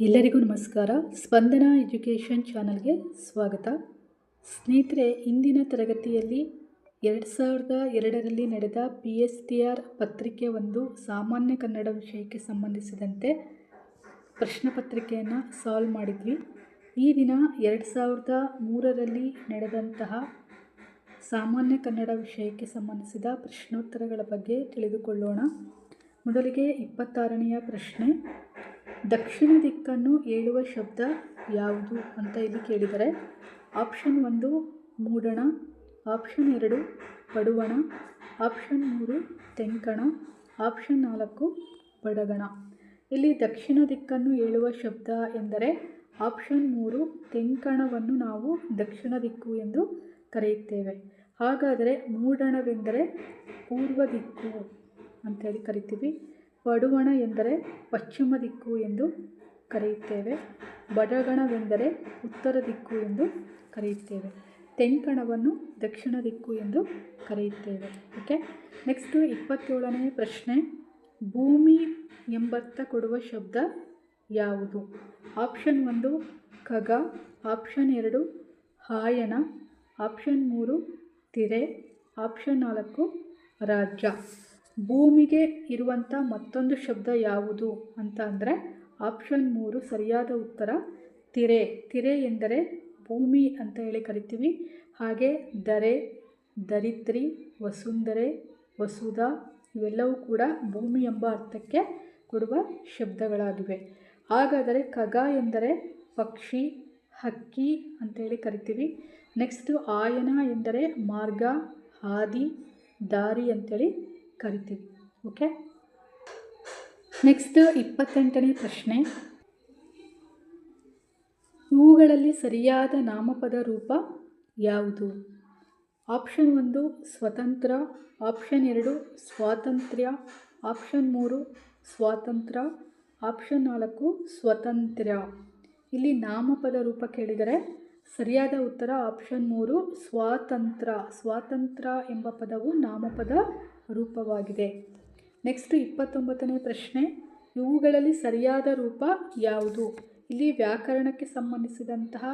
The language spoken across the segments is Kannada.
ಎಲ್ಲರಿಗೂ ನಮಸ್ಕಾರ. ಸ್ಪಂದನ ಎಜುಕೇಷನ್ ಚಾನಲ್ಗೆ ಸ್ವಾಗತ. ಸ್ನೇಹಿತರೆ, ಇಂದಿನ ತರಗತಿಯಲ್ಲಿ ಎರಡು ಸಾವಿರದ ಎರಡರಲ್ಲಿ ನಡೆದ ಪಿ ಎಸ್ ಟಿ ಆರ್ ಪತ್ರಿಕೆ ಒಂದು ಸಾಮಾನ್ಯ ಕನ್ನಡ ವಿಷಯಕ್ಕೆ ಸಂಬಂಧಿಸಿದಂತೆ ಪ್ರಶ್ನೆ ಪತ್ರಿಕೆಯನ್ನು ಸಾಲ್ವ್ ಮಾಡಿದ್ವಿ. ಈ ದಿನ ಎರಡು ಸಾವಿರದ ಮೂರರಲ್ಲಿ ನಡೆದಂತಹ ಸಾಮಾನ್ಯ ಕನ್ನಡ ವಿಷಯಕ್ಕೆ ಸಂಬಂಧಿಸಿದ ಪ್ರಶ್ನೋತ್ತರಗಳ ಬಗ್ಗೆ ತಿಳಿದುಕೊಳ್ಳೋಣ. ಮೊದಲಿಗೆ ಇಪ್ಪತ್ತಾರನೆಯ ಪ್ರಶ್ನೆ. ದಕ್ಷಿಣ ದಿಕ್ಕನ್ನು ಹೇಳುವ ಶಬ್ದ ಯಾವುದು ಅಂತ ಇಲ್ಲಿ ಕೇಳಿದರೆ ಆಪ್ಷನ್ ಒಂದು ಮೂಡಣ, ಆಪ್ಷನ್ ಎರಡು ಪಡುವಣ ಆಪ್ಷನ್ ಮೂರು ತೆಂಕಣ, ಆಪ್ಷನ್ ನಾಲ್ಕು ಬಡಗಣ. ಇಲ್ಲಿ ದಕ್ಷಿಣ ದಿಕ್ಕನ್ನು ಹೇಳುವ ಶಬ್ದ ಎಂದರೆ ಆಪ್ಷನ್ ಮೂರು ತೆಂಕಣವನ್ನು ನಾವು ದಕ್ಷಿಣ ದಿಕ್ಕು ಎಂದು ಕರೆಯುತ್ತೇವೆ. ಹಾಗಾದರೆ ಮೂಡಣವೆಂದರೆ ಪೂರ್ವ ದಿಕ್ಕು ಅಂತೇಳಿ ಕರಿತೀವಿ. ಪಡುವಣ ಎಂದರೆ ಪಶ್ಚಿಮ ದಿಕ್ಕು ಎಂದು ಕರೆಯುತ್ತೇವೆ. ಬಡಗಣವೆಂದರೆ ಉತ್ತರ ದಿಕ್ಕು ಎಂದು ಕರೆಯುತ್ತೇವೆ. ತೆಂಕಣವನ್ನು ದಕ್ಷಿಣ ದಿಕ್ಕು ಎಂದು ಕರೆಯುತ್ತೇವೆ. ಓಕೆ ನೆಕ್ಸ್ಟು ಇಪ್ಪತ್ತೇಳನೇ ಪ್ರಶ್ನೆ. ಭೂಮಿ ಎಂಬರ್ಥ ಕೊಡುವ ಶಬ್ದ ಯಾವುದು? ಆಪ್ಷನ್ ಒಂದು, ಖಗ. ಆಪ್ಷನ್ ಎರಡು, ಹಾಯನ. ಆಪ್ಷನ್ ಮೂರು, ತಿರೆ. ಆಪ್ಷನ್ ನಾಲ್ಕು, ರಾಜ್ಯ. ಭೂಮಿಗೆ ಇರುವಂಥ ಮತ್ತೊಂದು ಶಬ್ದ ಯಾವುದು ಅಂತ ಅಂದರೆ ಆಪ್ಷನ್ ಮೂರು ಸರಿಯಾದ ಉತ್ತರ ತಿರೆ. ತಿರೆ ಎಂದರೆ ಭೂಮಿ ಅಂತ ಹೇಳಿ ಕರಿತೀವಿ. ಹಾಗೆ ದರೆ ದರಿತ್ರಿ ವಸುಂಧರೆ, ವಸುಧ ಇವೆಲ್ಲವೂ ಕೂಡ ಭೂಮಿ ಎಂಬ ಅರ್ಥಕ್ಕೆ ಕೊಡುವ ಶಬ್ದಗಳಾಗಿವೆ. ಹಾಗಾದರೆ ಕಗ ಎಂದರೆ ಪಕ್ಷಿ, ಹಕ್ಕಿ ಅಂತೇಳಿ ಕರಿತೀವಿ. ನೆಕ್ಸ್ಟು ಆಯನ ಎಂದರೆ ಮಾರ್ಗ, ಹಾದಿ, ದಾರಿ ಅಂತೇಳಿ ಕರಿತೀವಿ. ಓಕೆ ನೆಕ್ಸ್ಟ್ ಇಪ್ಪತ್ತೆಂಟನೇ ಪ್ರಶ್ನೆ. ಇವುಗಳಲ್ಲಿ ಸರಿಯಾದ ನಾಮಪದ ರೂಪ ಯಾವುದು? ಆಪ್ಷನ್ ಒಂದು, ಸ್ವತಂತ್ರ. ಆಪ್ಷನ್ ಎರಡು, ಸ್ವಾತಂತ್ರ್ಯ. ಆಪ್ಷನ್ ಮೂರು ಸ್ವಾತಂತ್ರ್ಯ ಆಪ್ಷನ್ ನಾಲ್ಕು, ಸ್ವತಂತ್ರ್ಯ. ಇಲ್ಲಿ ನಾಮಪದ ರೂಪ ಕೇಳಿದರೆ ಸರಿಯಾದ ಉತ್ತರ ಆಪ್ಷನ್ ಮೂರು, ಸ್ವಾತಂತ್ರ್ಯ. ಸ್ವಾತಂತ್ರ್ಯ ಎಂಬ ಪದವು ನಾಮಪದ ರೂಪವಾಗಿದೆ. ನೆಕ್ಸ್ಟ್ ಇಪ್ಪತ್ತೊಂಬತ್ತನೇ ಪ್ರಶ್ನೆ. ಇವುಗಳಲ್ಲಿ ಸರಿಯಾದ ರೂಪ ಯಾವುದು? ಇಲ್ಲಿ ವ್ಯಾಕರಣಕ್ಕೆ ಸಂಬಂಧಿಸಿದಂತಹ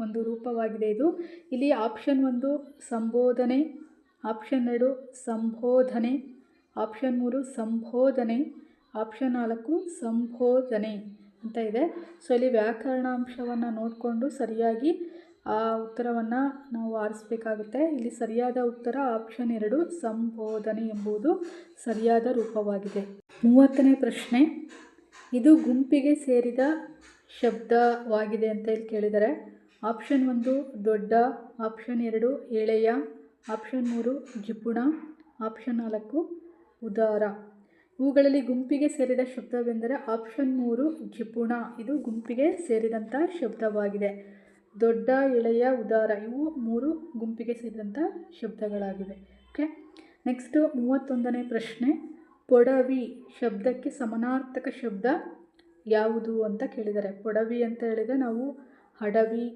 ಒಂದು ರೂಪವಾಗಿದೆ ಇದು. ಇಲ್ಲಿ ಆಪ್ಷನ್ ಒಂದು, ಸಂಬೋಧನೆ. ಆಪ್ಷನ್ ಎರಡು, ಸಂಬೋಧನೆ. ಆಪ್ಷನ್ ಮೂರು, ಸಂಬೋಧನೆ. ಆಪ್ಷನ್ ನಾಲ್ಕು, ಸಂಬೋಧನೆ ಅಂತ ಇದೆ. ಸೊ ಇಲ್ಲಿ ವ್ಯಾಕರಣಾಂಶವನ್ನು ನೋಡಿಕೊಂಡು ಸರಿಯಾಗಿ ಆ ಉತ್ತರವನ್ನು ನಾವು ಆರಿಸಬೇಕಾಗುತ್ತೆ. ಇಲ್ಲಿ ಸರಿಯಾದ ಉತ್ತರ ಆಪ್ಷನ್ ಎರಡು, ಸಂಬೋಧನೆ ಎಂಬುದು ಸರಿಯಾದ ರೂಪವಾಗಿದೆ. ಮೂವತ್ತನೇ ಪ್ರಶ್ನೆ. ಇದು ಗುಂಪಿಗೆ ಸೇರಿದ ಶಬ್ದವಾಗಿದೆ ಅಂತ ಇಲ್ಲಿ ಕೇಳಿದರೆ ಆಪ್ಷನ್ ಒಂದು ದೊಡ್ಡ ಆಪ್ಷನ್ ಎರಡು ಎಳೆಯ ಆಪ್ಷನ್ ಮೂರು ಜಿಪುಣ ಆಪ್ಷನ್ ನಾಲ್ಕು ಉದಾರ. ಇವುಗಳಲ್ಲಿ ಗುಂಪಿಗೆ ಸೇರಿದ ಶಬ್ದವೆಂದರೆ ಆಪ್ಷನ್ ಮೂರು ಜಿಪುಣ. ಇದು ಗುಂಪಿಗೆ ಸೇರಿದಂಥ ಶಬ್ದವಾಗಿದೆ. ದೊಡ್ಡ ಎಳೆಯ ಉದಾರ, ಇವು ಮೂರು ಗುಂಪಿಗೆ ಸೇರಿದಂಥ ಶಬ್ದಗಳಾಗಿವೆ. ಓಕೆ ನೆಕ್ಸ್ಟು ಮೂವತ್ತೊಂದನೇ ಪ್ರಶ್ನೆ, ಪೊಡವಿ ಶಬ್ದಕ್ಕೆ ಸಮಾನಾರ್ಥಕ ಶಬ್ದ ಯಾವುದು ಅಂತ ಕೇಳಿದ್ದಾರೆ ಪೊಡವಿ ಅಂತ ಹೇಳಿದರೆ ನಾವು ಹಡವಿ,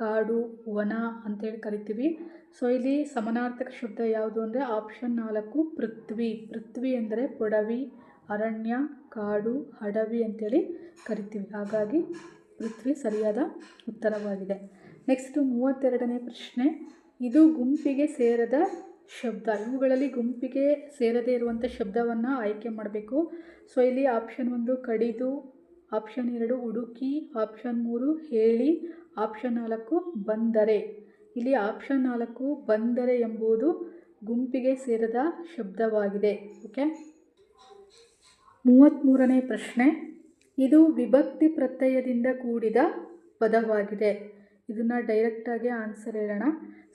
ಕಾಡು, ವನ ಅಂತೇಳಿ ಕರಿತೀವಿ. ಸೊ ಇಲ್ಲಿ ಸಮಾನಾರ್ಥಕ ಶಬ್ದ ಯಾವುದು ಅಂದರೆ ಆಪ್ಷನ್ ನಾಲ್ಕು, ಪೃಥ್ವಿ. ಪೃಥ್ವಿ ಅಂದರೆ ಪೊಡವಿ, ಅರಣ್ಯ, ಕಾಡು, ಹಡವಿ ಅಂತೇಳಿ ಕರಿತೀವಿ. ಹಾಗಾಗಿ ಪೃಥ್ವಿ ಸರಿಯಾದ ಉತ್ತರವಾಗಿದೆ. ನೆಕ್ಸ್ಟು ಮೂವತ್ತೆರಡನೇ ಪ್ರಶ್ನೆ. ಇದು ಗುಂಪಿಗೆ ಸೇರದ ಶಬ್ದ. ಇವುಗಳಲ್ಲಿ ಗುಂಪಿಗೆ ಸೇರದೇ ಇರುವಂಥ ಶಬ್ದವನ್ನು ಆಯ್ಕೆ ಮಾಡಬೇಕು. ಸೊ ಇಲ್ಲಿ ಆಪ್ಷನ್ ಒಂದು ಕಡಿದು ಆಪ್ಷನ್ ಎರಡು ಹುಡುಕಿ ಆಪ್ಷನ್ ಮೂರು ಹೇಳಿ ಆಪ್ಷನ್ ನಾಲ್ಕು ಬಂದರೆ. ಇಲ್ಲಿ ಆಪ್ಷನ್ ನಾಲ್ಕು ಬಂದರೆ ಎಂಬುದು ಗುಂಪಿಗೆ ಸೇರದ ಶಬ್ದವಾಗಿದೆ. ಓಕೆ ಮೂವತ್ತ್ಮೂರನೇ ಪ್ರಶ್ನೆ. ಇದು ವಿಭಕ್ತಿ ಪ್ರತ್ಯಯದಿಂದ ಕೂಡಿದ ಪದವಾಗಿದೆ. ಇದನ್ನು ಡೈರೆಕ್ಟಾಗಿ ಆನ್ಸರ್ ಹೇಳೋಣ.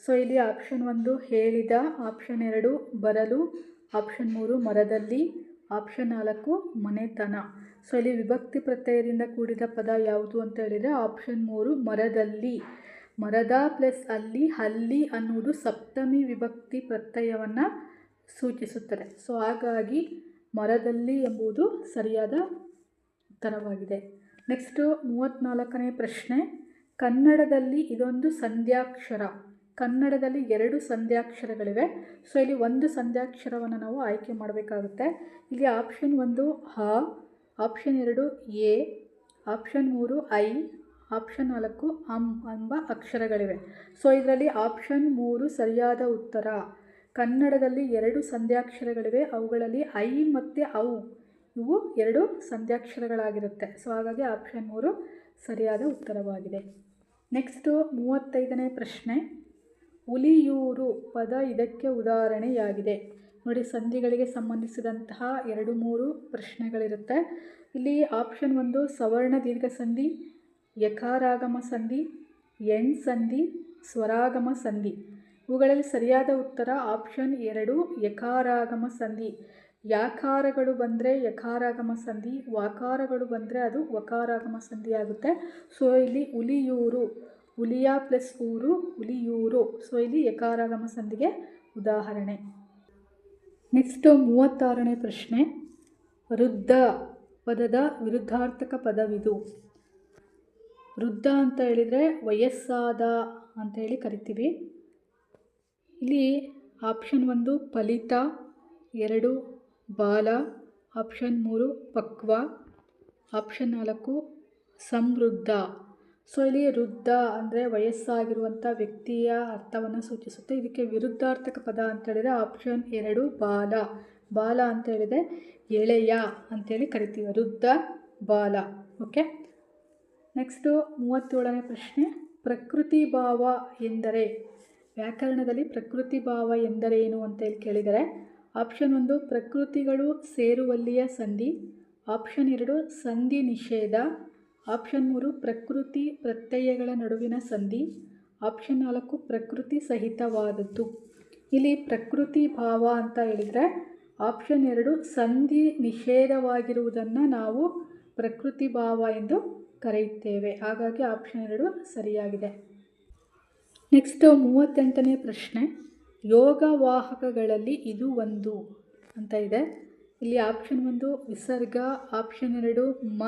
ಸೊ ಇಲ್ಲಿ ಆಪ್ಷನ್ ಒಂದು ಹೇಳಿದ ಆಪ್ಷನ್ ಎರಡು ಬರಲು ಆಪ್ಷನ್ ಮೂರು ಮರದಲ್ಲಿ ಆಪ್ಷನ್ ನಾಲ್ಕು ಮನೆತನ. ಸೊ ಇಲ್ಲಿ ವಿಭಕ್ತಿ ಪ್ರತ್ಯಯದಿಂದ ಕೂಡಿದ ಪದ ಯಾವುದು ಅಂತ ಹೇಳಿದರೆ ಆಪ್ಷನ್ ಮೂರು ಮರದಲ್ಲಿ. ಮರದ ಪ್ಲಸ್ ಅಲ್ಲಿ ಅಲ್ಲಿ ಅನ್ನುವುದು ಸಪ್ತಮಿ ವಿಭಕ್ತಿ ಪ್ರತ್ಯಯವನ್ನು ಸೂಚಿಸುತ್ತದೆ. ಸೊ ಹಾಗಾಗಿ ಮರದಲ್ಲಿ ಎಂಬುದು ಸರಿಯಾದ ಉತ್ತರವಾಗಿದೆ. ನೆಕ್ಸ್ಟು ಮೂವತ್ತ್ನಾಲ್ಕನೇ ಪ್ರಶ್ನೆ. ಕನ್ನಡದಲ್ಲಿ ಇದೊಂದು ಸಂಧ್ಯಾಕ್ಷರ. ಕನ್ನಡದಲ್ಲಿ ಎರಡು ಸಂಧ್ಯಾಕ್ಷರಗಳಿವೆ. ಸೊ ಇಲ್ಲಿ ಒಂದು ಸಂಧ್ಯಾಕ್ಷರವನ್ನು ನಾವು ಆಯ್ಕೆ ಮಾಡಬೇಕಾಗುತ್ತೆ. ಇಲ್ಲಿ ಆಪ್ಷನ್ ಒಂದು ಹ ಆಪ್ಷನ್ ಎರಡು ಎ ಆಪ್ಷನ್ ಮೂರು ಐ ಆಪ್ಷನ್ ನಾಲ್ಕು ಅಂ ಎಂಬ ಅಕ್ಷರಗಳಿವೆ. ಸೊ ಇದರಲ್ಲಿ ಆಪ್ಷನ್ ಮೂರು ಸರಿಯಾದ ಉತ್ತರ. ಕನ್ನಡದಲ್ಲಿ ಎರಡು ಸಂಧ್ಯಾಕ್ಷರಗಳಿವೆ. ಅವುಗಳಲ್ಲಿ ಐ ಮತ್ತು ಔ. ಇವು ಎರಡು ಸಂಧ್ಯಾಕ್ಷರಗಳಾಗಿರುತ್ತೆ. ಸೊ ಹಾಗಾಗಿ ಆಪ್ಷನ್ ಮೂರು ಸರಿಯಾದ ಉತ್ತರವಾಗಿದೆ. ನೆಕ್ಸ್ಟು ಮೂವತ್ತೈದನೇ ಪ್ರಶ್ನೆ. ಹುಲಿಯೂರು ಪದ ಇದಕ್ಕೆ ಉದಾಹರಣೆಯಾಗಿದೆ. ನೋಡಿ, ಸಂಧಿಗಳಿಗೆ ಸಂಬಂಧಿಸಿದಂತಹ ಎರಡು ಮೂರು ಪ್ರಶ್ನೆಗಳಿರುತ್ತೆ. ಇಲ್ಲಿ ಆಪ್ಷನ್ ಒಂದು ಸವರ್ಣ ದೀರ್ಘ ಸಂಧಿ, ಯಕಾರಾಗಮ ಸಂಧಿ, ಎಣ್ ಸಂಧಿ, ಸ್ವರಾಗಮ ಸಂಧಿ. ಇವುಗಳಲ್ಲಿ ಸರಿಯಾದ ಉತ್ತರ ಆಪ್ಷನ್ ಎರಡು, ಯಕಾರಾಗಮ ಸಂಧಿ. ಯಾಕಾರಗಳು ಬಂದರೆ ಯಕಾರಾಗಮ ಸಂಧಿ, ವಾಕಾರಗಳು ಬಂದರೆ ಅದು ವಕಾರಾಗಮ ಸಂಧಿ ಆಗುತ್ತೆ. ಸೊ ಇಲ್ಲಿ ಹುಲಿಯೂರು ಹುಲಿಯ ಪ್ಲಸ್ ಊರು ಹುಲಿಯೂರು ಸೊ ಇಲ್ಲಿ ಯಕಾರಾಗಮ ಸಂಧಿಗೆ ಉದಾಹರಣೆ. ನೆಕ್ಸ್ಟು ಮೂವತ್ತಾರನೇ ಪ್ರಶ್ನೆ. ವೃದ್ಧ ಪದದ ವಿರುದ್ಧಾರ್ಥಕ ಪದವಿದು. ವೃದ್ಧ ಅಂತ ಹೇಳಿದರೆ ವಯಸ್ಸಾದ ಅಂತ ಹೇಳಿ ಕರಿತೀವಿ. ಇಲ್ಲಿ ಆಪ್ಷನ್ ಒಂದು ಫಲಿತ, ಎರಡು ಬಾಲ, ಆಪ್ಷನ್ ಮೂರು, ಪಕ್ವ, ಆಪ್ಷನ್ ನಾಲ್ಕು, ಸಮೃದ್ಧ. ಸೊ ಇಲ್ಲಿ ವೃದ್ಧ ಅಂದರೆ ವಯಸ್ಸಾಗಿರುವಂಥ ವ್ಯಕ್ತಿಯ ಅರ್ಥವನ್ನು ಸೂಚಿಸುತ್ತೆ. ಇದಕ್ಕೆ ವಿರುದ್ಧಾರ್ಥಕ ಪದ ಅಂತ ಹೇಳಿದರೆ ಆಪ್ಷನ್ ಎರಡು, ಬಾಲ. ಬಾಲ ಅಂತ ಹೇಳಿದರೆ ಎಳೆಯ ಅಂತೇಳಿ ಕರಿತೀವಿ. ವೃದ್ಧ, ಬಾಲ. ಓಕೆ ನೆಕ್ಸ್ಟು ಮೂವತ್ತೇಳನೇ ಪ್ರಶ್ನೆ. ಪ್ರಕೃತಿ ಭಾವ ಎಂದರೆ, ವ್ಯಾಕರಣದಲ್ಲಿ ಪ್ರಕೃತಿ ಭಾವ ಎಂದರೇನು ಅಂತೇಳಿ ಕೇಳಿದರೆ ಆಪ್ಷನ್ ಒಂದು, ಪ್ರಕೃತಿಗಳು ಸೇರುವಲ್ಲಿಯ ಸಂಧಿ. ಆಪ್ಷನ್ ಎರಡು, ಸಂಧಿ ನಿಷೇಧ. ಆಪ್ಷನ್ ಮೂರು, ಪ್ರಕೃತಿ ಪ್ರತ್ಯಯಗಳ ನಡುವಿನ ಸಂಧಿ. ಆಪ್ಷನ್ ನಾಲ್ಕು, ಪ್ರಕೃತಿ ಸಹಿತವಾದದ್ದು. ಇಲ್ಲಿ ಪ್ರಕೃತಿ ಭಾವ ಅಂತ ಹೇಳಿದರೆ ಆಪ್ಷನ್ ಎರಡು, ಸಂಧಿ ನಿಷೇಧವಾಗಿರುವುದನ್ನು ನಾವು ಪ್ರಕೃತಿ ಭಾವ ಎಂದು ಕರೆಯುತ್ತೇವೆ. ಹಾಗಾಗಿ ಆಪ್ಷನ್ ಎರಡು ಸರಿಯಾಗಿದೆ. ನೆಕ್ಸ್ಟು ಮೂವತ್ತೆಂಟನೇ ಪ್ರಶ್ನೆ. ಯೋಗವಾಹಕಗಳಲ್ಲಿ ಇದು ಒಂದು ಅಂತ ಇದೆ. ಇಲ್ಲಿ ಆಪ್ಷನ್ ಒಂದು, ವಿಸರ್ಗ ಆಪ್ಷನ್ ಎರಡು, ಮ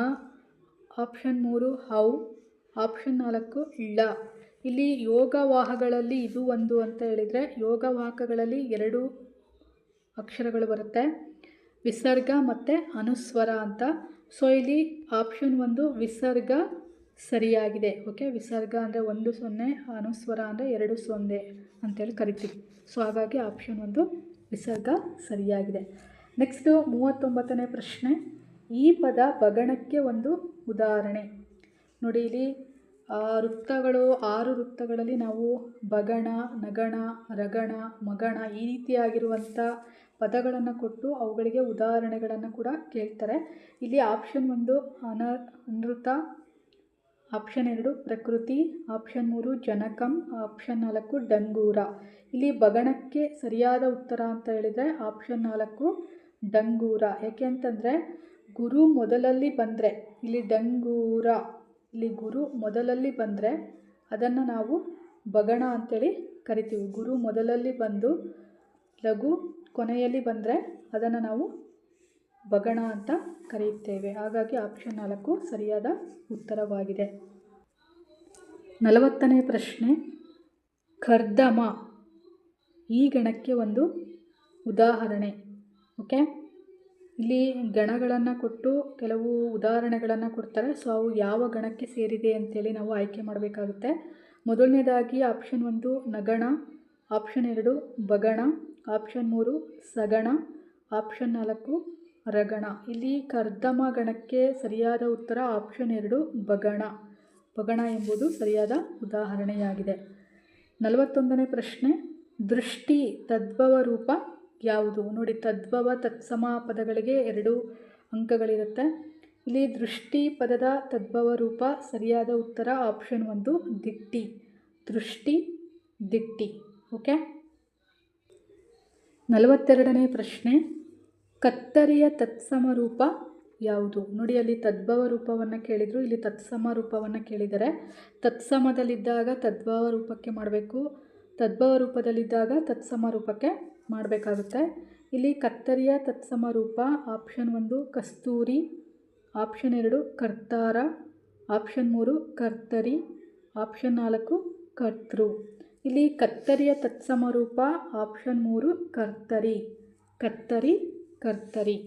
ಆಪ್ಷನ್ ಮೂರು, ಹೌ ಆಪ್ಷನ್ ನಾಲ್ಕು, ಳ. ಇಲ್ಲಿ ಯೋಗವಾಹಗಳಲ್ಲಿ ಇದು ಒಂದು ಅಂತ ಹೇಳಿದರೆ ಯೋಗವಾಹಕಗಳಲ್ಲಿ ಎರಡು ಅಕ್ಷರಗಳು ಬರುತ್ತೆ. ವಿಸರ್ಗ ಮತ್ತು ಅನುಸ್ವರ ಅಂತ. ಸೊ ಇಲ್ಲಿ ಆಪ್ಷನ್ ಒಂದು, ವಿಸರ್ಗ ಸರಿಯಾಗಿದೆ. ಓಕೆ, ವಿಸರ್ಗ ಅಂದರೆ ಒಂದು ಸೊನ್ನೆ, ಅನುಸ್ವರ ಅಂದರೆ ಎರಡು ಸೊನ್ನೆ ಅಂತೇಳಿ ಕರಿತೀವಿ. ಸೊ, ಹಾಗಾಗಿ ಆಪ್ಷನ್ ಒಂದು ವಿಸರ್ಗ ಸರಿಯಾಗಿದೆ. ನೆಕ್ಸ್ಟು ಮೂವತ್ತೊಂಬತ್ತನೇ ಪ್ರಶ್ನೆ. ಈ ಪದ ಬಗಣಕ್ಕೆ ಒಂದು ಉದಾಹರಣೆ. ನೋಡಿ, ಇಲ್ಲಿ ವೃತ್ತಗಳು, ಆರು ವೃತ್ತಗಳಲ್ಲಿ ನಾವು ಬಗಣ, ನಗಣ, ರಗಣ, ಮಗಣ ಈ ರೀತಿಯಾಗಿರುವಂಥ ಪದಗಳನ್ನು ಕೊಟ್ಟು ಅವುಗಳಿಗೆ ಉದಾಹರಣೆಗಳನ್ನು ಕೂಡ ಕೇಳ್ತಾರೆ. ಇಲ್ಲಿ ಆಪ್ಷನ್ ಒಂದು ಅನ ಅನೃತ ಆಪ್ಷನ್ ಎರಡು, ಪ್ರಕೃತಿ. ಆಪ್ಷನ್ ಮೂರು, ಜನಕಂ. ಆಪ್ಷನ್ ನಾಲ್ಕು, ಡಂಗೂರ. ಇಲ್ಲಿ ಬಗಣಕ್ಕೆ ಸರಿಯಾದ ಉತ್ತರ ಅಂತ ಹೇಳಿದರೆ ಆಪ್ಷನ್ ನಾಲ್ಕು, ಡಂಗೂರ. ಯಾಕೆ ಅಂತಂದರೆ ಗುರು ಮೊದಲಲ್ಲಿ ಬಂದರೆ, ಇಲ್ಲಿ ಡಂಗೂರ, ಇಲ್ಲಿ ಗುರು ಮೊದಲಲ್ಲಿ ಬಂದರೆ ಅದನ್ನು ನಾವು ಬಗಣ ಅಂತೇಳಿ ಕರಿತೀವಿ. ಗುರು ಮೊದಲಲ್ಲಿ ಬಂದು ಲಘು ಕೊನೆಯಲ್ಲಿ ಬಂದರೆ ಅದನ್ನು ನಾವು ಬಗಣ ಅಂತ ಕರೆಯುತ್ತೇವೆ. ಹಾಗಾಗಿ ಆಪ್ಷನ್ ನಾಲ್ಕು ಸರಿಯಾದ ಉತ್ತರವಾಗಿದೆ. ನಲವತ್ತನೇ ಪ್ರಶ್ನೆ. ಕರ್ದಮ ಈ ಗಣಕ್ಕೆ ಒಂದು ಉದಾಹರಣೆ. ಓಕೆ ಇಲ್ಲಿ ಗಣಗಳನ್ನು ಕೊಟ್ಟು ಕೆಲವು ಉದಾಹರಣೆಗಳನ್ನು ಕೊಡ್ತಾರೆ. ಸೊ ಅವು ಯಾವ ಗಣಕ್ಕೆ ಸೇರಿದೆ ಅಂತೇಳಿ ನಾವು ಆಯ್ಕೆ ಮಾಡಬೇಕಾಗುತ್ತೆ. ಮೊದಲನೇದಾಗಿ ಆಪ್ಷನ್ ಒಂದು ನಗಣ ಆಪ್ಷನ್ ಎರಡು ಬಗಣ ಆಪ್ಷನ್ ಮೂರು ಸಗಣ ಆಪ್ಷನ್ ನಾಲ್ಕು ರಗಣ. ಇಲ್ಲಿ ಕರ್ದಮ ಗಣಕ್ಕೆ ಸರಿಯಾದ ಉತ್ತರ ಆಪ್ಷನ್ ಎರಡು, ಬಗಣ. ಬಗಣ ಎಂಬುದು ಸರಿಯಾದ ಉದಾಹರಣೆಯಾಗಿದೆ. ನಲವತ್ತೊಂದನೇ ಪ್ರಶ್ನೆ, ದೃಷ್ಟಿ ತದ್ಭವ ರೂಪ ಯಾವುದು? ನೋಡಿ, ತದ್ಭವ ತತ್ಸಮ ಪದಗಳಿಗೆ ಎರಡು ಅಂಕಗಳಿರುತ್ತೆ. ಇಲ್ಲಿ ದೃಷ್ಟಿ ಪದದ ತದ್ಭವ ರೂಪ ಸರಿಯಾದ ಉತ್ತರ ಆಪ್ಷನ್ ಒಂದು, ದಿಟ್ಟಿ. ದೃಷ್ಟಿ, ದಿಟ್ಟಿ. ಓಕೆ? ನಲವತ್ತೆರಡನೇ ಪ್ರಶ್ನೆ ಕತ್ತರಿಯ ತತ್ಸಮ ರೂಪ ಯಾವುದು? ನೋಡಿ, ಅಲ್ಲಿ ತದ್ಭವ ರೂಪವನ್ನು ಕೇಳಿದರು. ಇಲ್ಲಿ ತತ್ಸಮ ರೂಪವನ್ನು ಕೇಳಿದರೆ ತತ್ಸಮದಲ್ಲಿದ್ದಾಗ ತದ್ಭವ ರೂಪಕ್ಕೆ ಮಾಡಬೇಕು. ತದ್ಭವ ರೂಪದಲ್ಲಿದ್ದಾಗ ತತ್ಸಮ ರೂಪಕ್ಕೆ ಮಾಡಬೇಕಾಗುತ್ತೆ. ಇಲ್ಲಿ ಕತ್ತರಿಯ ತತ್ಸಮ ರೂಪ, ಆಪ್ಷನ್ ಒಂದು ಕಸ್ತೂರಿ, ಆಪ್ಷನ್ ಎರಡು ಕರ್ತಾರ, ಆಪ್ಷನ್ ಮೂರು ಕರ್ತರಿ, ಆಪ್ಷನ್ ನಾಲ್ಕು ಕರ್ತೃ. ಇಲ್ಲಿ ಕತ್ತರಿಯ ತತ್ಸಮ ರೂಪ, ಆಪ್ಷನ್ ಮೂರು ಕರ್ತರಿ. ಕತ್ತರಿ ಕರ್ತರಿ.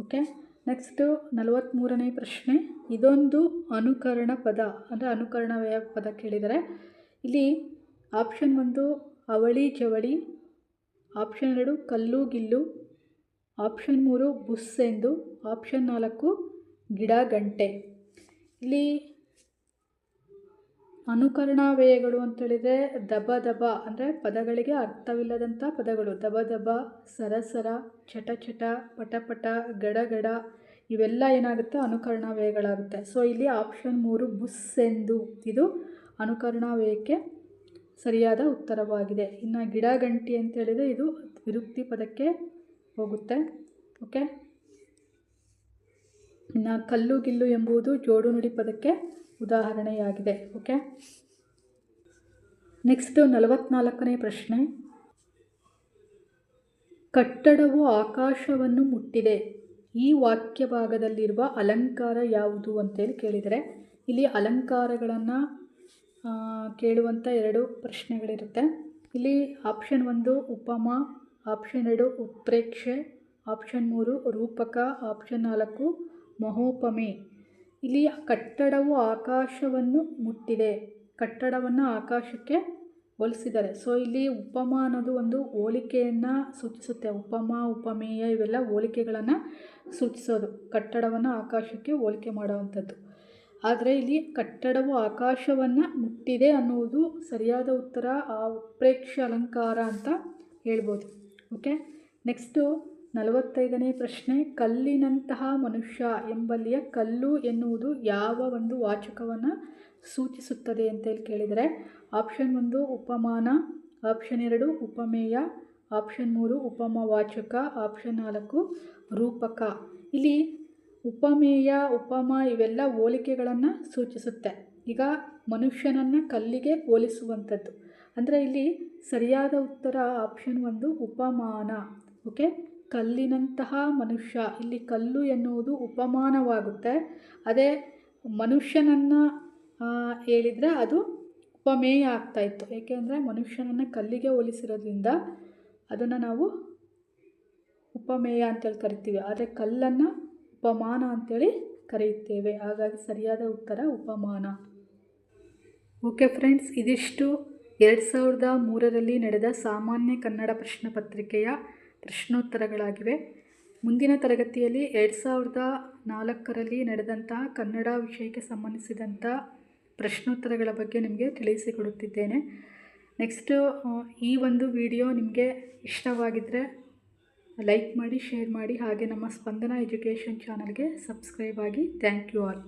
ಓಕೆ ನೆಕ್ಸ್ಟು ನಲವತ್ತ್ಮೂರನೇ ಪ್ರಶ್ನೆ. ಇದೊಂದು ಅನುಕರಣ ಪದ. ಅಂದರೆ ಅನುಕರಣ ಪದ ಕೇಳಿದರೆ, ಇಲ್ಲಿ ಆಪ್ಷನ್ ಒಂದು ಅವಳಿ ಜವಳಿ ಆಪ್ಷನ್ ಎರಡು ಕಲ್ಲು ಗಿಲ್ಲು ಆಪ್ಷನ್ ಮೂರು ಬುಸ್ಸೆಂದು ಆಪ್ಷನ್ ನಾಲ್ಕು ಗಿಡ ಗಂಟೆ. ಇಲ್ಲಿ ಅನುಕರಣಾವ್ಯಯಗಳು ಅಂತೇಳಿದರೆ ದಬ ದಬ ಅಂದರೆ ಪದಗಳಿಗೆ ಅರ್ಥವಿಲ್ಲದಂಥ ಪದಗಳು. ದಬ ದಬ, ಸರಸರ ಚಟ ಚಟ ಪಟ ಪಟ, ಗಡ ಗಡ ಇವೆಲ್ಲ ಏನಾಗುತ್ತೆ? ಅನುಕರಣಾವ್ಯಯಗಳಾಗುತ್ತೆ ಸೊ ಇಲ್ಲಿ ಆಪ್ಷನ್ ಮೂರು ಬುಸ್ಸೆಂದು ಇದು ಅನುಕರಣಾವ್ಯಯಕ್ಕೆ ಸರಿಯಾದ ಉತ್ತರವಾಗಿದೆ. ಇನ್ನು ಗಿಡ ಗಂಟಿ ಅಂತೇಳಿದರೆ ಇದು ವಿರುಕ್ತಿ ಪದಕ್ಕೆ ಹೋಗುತ್ತೆ. ಓಕೆ ಇನ್ನು ಕಲ್ಲು ಗಿಲ್ಲು ಎಂಬುದು ಜೋಡು ನುಡಿ ಪದಕ್ಕೆ ಉದಾಹರಣೆಯಾಗಿದೆ, ಓಕೆ? ನೆಕ್ಸ್ಟ್ ನಲವತ್ನಾಲ್ಕನೇ ಪ್ರಶ್ನೆ. ಕಟ್ಟಡವು ಆಕಾಶವನ್ನು ಮುಟ್ಟಿದೆ. ಈ ವಾಕ್ಯ ಭಾಗದಲ್ಲಿರುವ ಅಲಂಕಾರ ಯಾವುದು ಅಂತೇಳಿ ಕೇಳಿದರೆ, ಇಲ್ಲಿ ಅಲಂಕಾರಗಳನ್ನು ಕೇಳುವಂಥ ಎರಡು ಪ್ರಶ್ನೆಗಳಿರುತ್ತೆ. ಇಲ್ಲಿ ಆಪ್ಷನ್ ಒಂದು ಉಪಮ ಆಪ್ಷನ್ ಎರಡು ಉತ್ಪ್ರೇಕ್ಷೆ ಆಪ್ಷನ್ ಮೂರು ರೂಪಕ ಆಪ್ಷನ್ ನಾಲ್ಕು ಮಹೋಪಮೆ. ಇಲ್ಲಿ ಕಟ್ಟಡವು ಆಕಾಶವನ್ನು ಮುಟ್ಟಿದೆ. ಕಟ್ಟಡವನ್ನು ಆಕಾಶಕ್ಕೆ ಹೋಲಿಸಿದ್ದಾರೆ ಸೊ ಇಲ್ಲಿ ಉಪಮ ಅನ್ನೋದು ಒಂದು ಹೋಲಿಕೆಯನ್ನು ಸೂಚಿಸುತ್ತೆ. ಉಪಮ, ಉಪಮೇಯ ಇವೆಲ್ಲ ಹೋಲಿಕೆಗಳನ್ನು ಸೂಚಿಸೋದು. ಕಟ್ಟಡವನ್ನು ಆಕಾಶಕ್ಕೆ ಹೋಲಿಕೆ ಮಾಡುವಂಥದ್ದು. ಆದರೆ ಇಲ್ಲಿ ಕಟ್ಟಡವು ಆಕಾಶವನ್ನು ಮುಟ್ಟಿದೆ ಅನ್ನುವುದು ಸರಿಯಾದ ಉತ್ತರ ಆ ಉತ್ಪ್ರೇಕ್ಷ ಅಲಂಕಾರ ಅಂತ ಹೇಳ್ಬೋದು. ಓಕೆ ನೆಕ್ಸ್ಟು ನಲವತ್ತೈದನೇ ಪ್ರಶ್ನೆ, ಕಲ್ಲಿನಂತಹ ಮನುಷ್ಯ ಎಂಬಲ್ಲಿಯ ಕಲ್ಲು ಎನ್ನುವುದು ಯಾವ ಒಂದು ವಾಚಕವನ್ನು ಸೂಚಿಸುತ್ತದೆ ಅಂತೇಳಿ ಕೇಳಿದರೆ, ಆಪ್ಷನ್ ಒಂದು ಉಪಮಾನ, ಆಪ್ಷನ್ ಎರಡು ಉಪಮೇಯ, ಆಪ್ಷನ್ ಮೂರು ಉಪಮವಾಚಕ, ಆಪ್ಷನ್ ನಾಲ್ಕು ರೂಪಕ. ಇಲ್ಲಿ ಉಪಮೇಯ, ಉಪಮ ಇವೆಲ್ಲ ಹೋಲಿಕೆಗಳನ್ನು ಸೂಚಿಸುತ್ತೆ. ಈಗ ಮನುಷ್ಯನನ್ನು ಕಲ್ಲಿಗೆ ಹೋಲಿಸುವಂಥದ್ದು. ಅಂದರೆ ಇಲ್ಲಿ ಸರಿಯಾದ ಉತ್ತರ ಆಪ್ಷನ್ ಒಂದು ಉಪಮಾನ, ಓಕೆ? ಕಲ್ಲಿನಂತಹ ಮನುಷ್ಯ. ಇಲ್ಲಿ ಕಲ್ಲು ಎನ್ನುವುದು ಉಪಮಾನವಾಗುತ್ತೆ. ಅದೇ ಮನುಷ್ಯನನ್ನು ಹೇಳಿದರೆ ಅದು ಉಪಮೇಯ ಆಗ್ತಾಯಿತ್ತು ಏಕೆಂದರೆ ಮನುಷ್ಯನನ್ನು ಕಲ್ಲಿಗೆ ಹೋಲಿಸಿರೋದ್ರಿಂದ ಅದನ್ನು ನಾವು ಉಪಮೇಯ ಅಂತೇಳಿ ಕರಿತೀವಿ. ಆದರೆ ಕಲ್ಲನ್ನು ಉಪಮಾನ ಅಂತೇಳಿ ಕರೆಯುತ್ತೇವೆ. ಹಾಗಾಗಿ ಸರಿಯಾದ ಉತ್ತರ ಉಪಮಾನ. ಓಕೆ ಫ್ರೆಂಡ್ಸ್, ಇದಿಷ್ಟು. ಎರಡು ಸಾವಿರದ ಮೂರರಲ್ಲಿ ನಡೆದ ಸಾಮಾನ್ಯ ಕನ್ನಡ ಪ್ರಶ್ನೆ ಪತ್ರಿಕೆಯ ಪ್ರಶ್ನೋತ್ತರಗಳಾಗಿವೆ. ಮುಂದಿನ ತರಗತಿಯಲ್ಲಿ ಎರಡು ಸಾವಿರದ ನಾಲ್ಕರಲ್ಲಿ ನಡೆದಂತಹ ಕನ್ನಡ ವಿಷಯಕ್ಕೆ ಸಂಬಂಧಿಸಿದಂಥ ಪ್ರಶ್ನೋತ್ತರಗಳ ಬಗ್ಗೆ ನಿಮಗೆ ತಿಳಿಸಿಕೊಡುತ್ತಿದ್ದೇನೆ. ನೆಕ್ಸ್ಟು ಈ ಒಂದು ವಿಡಿಯೋ ನಿಮಗೆ ಇಷ್ಟವಾಗಿದ್ದರೆ ಲೈಕ್ ಮಾಡಿ ಶೇರ್ ಮಾಡಿ, ಹಾಗೆ ನಮ್ಮ ಸ್ಪಂದನ ಎಜುಕೇಷನ್ ಚಾನಲ್ಗೆ ಸಬ್ಸ್ಕ್ರೈಬ್ ಆಗಿ ಥ್ಯಾಂಕ್ ಯು ಆಲ್